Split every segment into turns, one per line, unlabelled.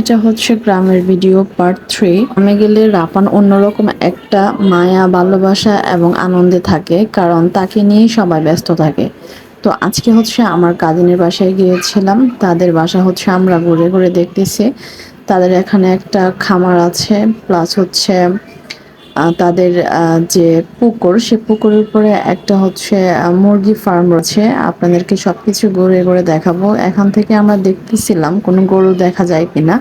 এটা হচ্ছে গ্রামের ভিডিও পার্ট থ্রি আমি গেলে রাপান অন্যরকম একটা মায়া, ভালোবাসা এবং আনন্দে থাকে, কারণ তাকে নিয়ে সবাই ব্যস্ত থাকে। তো আজকে হচ্ছে আমার কাজিনের বাসায় গিয়েছিলাম। তাদের বাসা হচ্ছে আমরা ঘুরে ঘুরে দেখতেছি। তাদের এখানে একটা খামার আছে প্লাস হচ্ছে তাদের যে পুকুর সে পুকুরের উপরে একটা হচ্ছে মুরগি ফার্ম রয়েছে। আপনাদেরকে সবকিছু ঘুরে ঘুরে দেখাবো। এখান থেকে আমরা দেখতেছিলাম কোনো গরু দেখা যায় কিনা,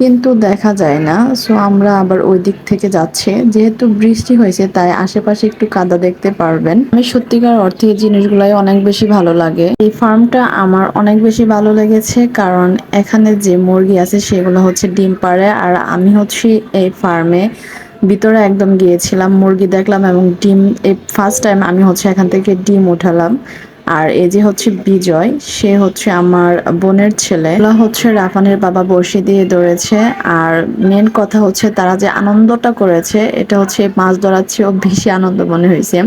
কিন্তু দেখা যায় না। সো আমরা আবার ওই দিক থেকে যাচ্ছি। যেহেতু বৃষ্টি হয়েছে, তাই আশেপাশে একটু কাদা দেখতে পারবেন। আমি সত্যিকার অর্থে এই জিনিসগুলাই অনেক বেশি ভালো লাগে। এই ফার্মটা আমার অনেক বেশি ভালো লেগেছে, কারণ এখানে যে মুরগি আছে, সেগুলো হচ্ছে ডিম পাড়ে, আর আমি হচ্ছে এই ফার্মে। ভিতরে একদম গিয়েছিলাম, মুরগি দেখলাম এবং ডিম এই ফার্স্ট টাইম আমি হচ্ছে এখান থেকে ডিম উঠালাম। আর এই যে হচ্ছে বিজয়, সে হচ্ছে আমার বোনের ছেলে। হচ্ছে রাফানের বাবা বসে দিয়ে ধরেছে আর মেন কথা হচ্ছে তারা যে আনন্দটা করেছে, এটা হচ্ছে মাছ ধরার চেয়েও বেশি আনন্দ মনে হয়েছে।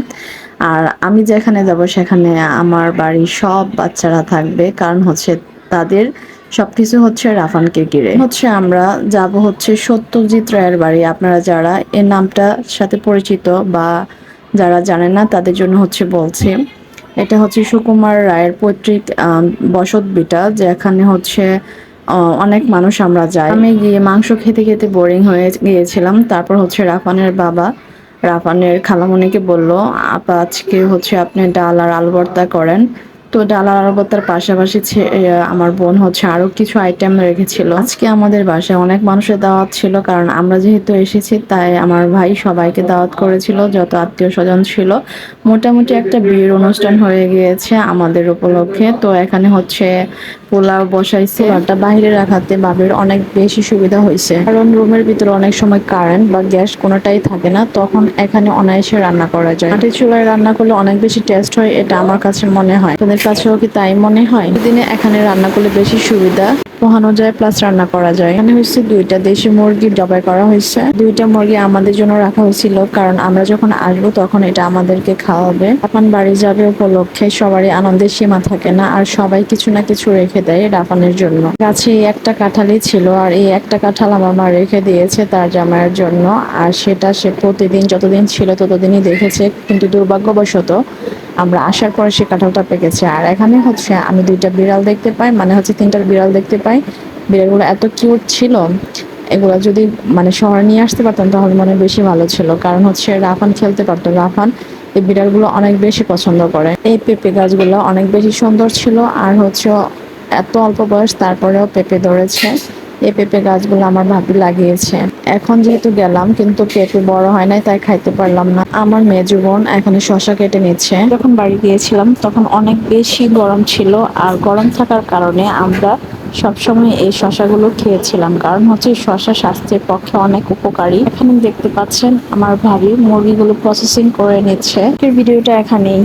আর আমি যেখানে যাব, সেখানে আমার বাড়ির সব বাচ্চারা থাকবে। কারণ হচ্ছে তাদের সবকিছু হচ্ছে রাফানকে ঘিরে। হচ্ছে আমরা যাব হচ্ছে সত্যজিৎ রায়ের বাড়ি। আপনারা যারা এর নামটার সাথে পরিচিত বা যারা জানেন না, তাদের জন্য হচ্ছে বলছি। এটা হচ্ছে সুকুমার রায়ের পৈতৃক বসত বিটা, যেখানে হচ্ছে অনেক মানুষ আমরা যাই। আমি গিয়ে মাংস খেতে খেতে বোরিং হয়ে গিয়েছিলাম। তারপর হচ্ছে রাফানের বাবা, রাফানের খালামণিকে বলল, আপা, আজকে হচ্ছে আপনি ডাল আর আলু ভর্তা করেন। তো ডাল আর পাশাপাশি আমার বোন হচ্ছে আরও কিছু আইটেম রেখেছিল। আজকে আমাদের বাসায় অনেক মানুষের দাওয়াত ছিল, কারণ আমরা যেহেতু এসেছি, তাই আমার ভাই সবাইকে দাওয়াত করেছিল, যত আত্মীয় স্বজন ছিল। মোটামুটি একটা বিয়ের অনুষ্ঠান হয়ে গিয়েছে আমাদের উপলক্ষে। তো এখানে হচ্ছে পোলাও বসাইছে। ওটা বাইরে রাখাতে বাবের অনেক বেশি সুবিধা হয়েছে। কারণ রুমের ভিতরে অনেক সময় কারেন্ট বা গ্যাস কোনোটাই থাকে না, তখন এখানে অনায়াসে রান্না করা যায়। মাটির চুলায় রান্না করলে অনেক বেশি টেস্ট হয়, এটা আমার কাছে মনে হয়। তাদের কাছেও কি তাই মনে হয়? দিনে এখানে রান্না করলে বেশি সুবিধা। পোহানো যায় প্লাস রান্না করা যায়। এখানে হচ্ছে দুইটা দেশি মুরগি জবাই করা হয়েছে। দুইটা মুরগি আমাদের জন্য রাখা হয়েছিল কারণ আমরা যখন আসব তখন এটা আমাদেরকে খাওয়াবে। এখন বাড়ি যাবে উপলক্ষে, সবারই আনন্দের সীমা থাকে না আর সবাই কিছু না কিছু রেখে দেয় রাফানের জন্য। গাছে এই একটা কাঁঠালই ছিল আর এই একটা কাঁঠাল আমার মা রেখে দিয়েছে তার জামাইয়ের জন্য। আর সেটা সে প্রতিদিন যতদিন ছিল ততদিনই দেখেছে, কিন্তু দুর্ভাগ্যবশত আমরা আসার পরে সে কাঁঠালটা পেকেছে আর এখানে হচ্ছে আমি দুইটা বিড়াল দেখতে পাই মানে হচ্ছে তিনটার বিড়াল দেখতে পাই। বিড়ালগুলো এত কিউট ছিল, এগুলো যদি মানে শহরে নিয়ে আসতে পারতাম তাহলে মনে বেশি ভালো ছিল। কারণ হচ্ছে রাফান খেলতে পারতো। রাফান এই বিড়ালগুলো অনেক বেশি পছন্দ করে। এই পেঁপে গাছগুলো অনেক বেশি সুন্দর ছিল। আর হচ্ছে এত অল্প বয়স তারপরেও পেঁপে ধরেছে। এই পেঁপে গাছগুলো আমার ভাবি লাগিয়েছে। এখন যেহেতু গেলাম, কিন্তু পেঁপে বড় হয় নাই, তাই খাইতে পারলাম না। আমার মেজু বোন এখানে শশা কেটে নিচ্ছে। যখন বাড়ি গিয়েছিলাম, তখন অনেক বেশি গরম ছিল, আর গরম থাকার কারণে আমরা সবসময় এই শশাগুলো খেয়েছিলাম। কারণ হচ্ছে শশা স্বাস্থ্যের পক্ষে অনেক উপকারী। এখানে দেখতে পাচ্ছেন, আমার ভাবি মুরগিগুলো প্রসেসিং করে নিচ্ছে। ভিডিওটা এখানেই।